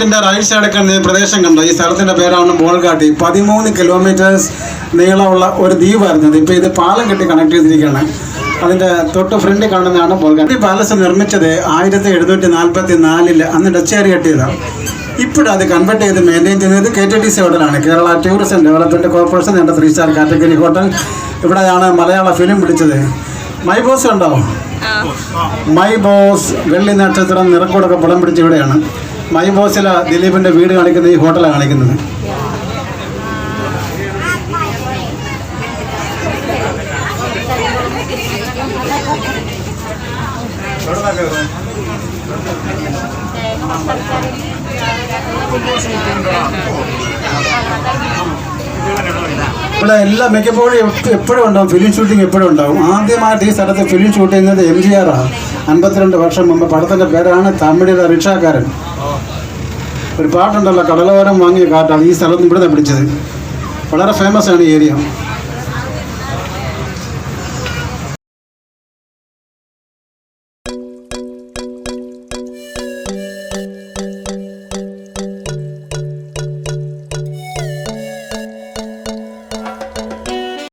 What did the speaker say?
ഇതിന്റെ right side ഈ പ്രദേശം കണ്ടോ? ഈ സ്ഥലത്തിന്റെ പേരാണ് ബോൾഗാട്ടി. പതിമൂന്ന് കിലോമീറ്റേഴ്സ് നീളമുള്ള ഒരു ദ്വീപായിരുന്നത് ഇപ്പൊ ഇത് പാലം കെട്ടി കണക്ട് ചെയ്തിരിക്കുകയാണ്. അതിന്റെ തൊട്ട് ഫ്രണ്ട് കാണുന്നതാണ് ബോൾഗാട്ടി. പാലസ് നിർമ്മിച്ചത് ആയിരത്തി എഴുന്നൂറ്റി നാൽപ്പത്തി നാലിൽ അന്ന് ഡച്ചേരി കെട്ടിയതാണ്. ഇപ്പോഴും അത് കൺവേർട്ട് ചെയ്ത് മെയിന്റെയിൻ ചെയ്യുന്നത് കെ ടി ടി സി ഹോട്ടലാണ് കേരള ടൂറിസം ഡെവലപ്മെന്റ് കോർപ്പറേഷൻ എന്റെ ത്രീ സ്റ്റാർ കാറ്റഗറി ഹോട്ടൽ ഇവിടെയാണ് മലയാള ഫിലിം പിടിച്ചത് മൈ ബോസ് ഉണ്ടോ മൈ ബോസ് വെള്ളി നക്ഷത്രം നിറക്കൂടൊക്കെ പടം പിടിച്ച ഇവിടെയാണ്. മൈ ബോസിലെ ദിലീപിന്റെ വീട് കാണിക്കുന്ന ഈ ഹോട്ടലാണ് കാണിക്കുന്നത്. ഇവിടെ എല്ലാ മിക്കപ്പോഴും എപ്പോഴും ഉണ്ടാവും. ഫിലിം ഷൂട്ടിംഗ് എപ്പോഴും ഉണ്ടാവും. ആദ്യമായിട്ട് ഈ സ്ഥലത്ത് ഫിലിം ഷൂട്ട് ചെയ്യുന്നത് എം ജി ആർ ആണ് അൻപത്തിരണ്ട് വർഷം മുമ്പ് പടത്തിന്റെ പേരാണ് തമിഴിലെ റിക്ഷാക്കാരൻ. ഒരു പാട്ടുണ്ടല്ലോ കടലോരം വാങ്ങിയ കാട്ടാണ് ഈ സ്ഥലത്ത് ഇവിടെ നിന്ന് പിടിച്ചത്. വളരെ ഫേമസ് ആണ് ഈ ഏരിയ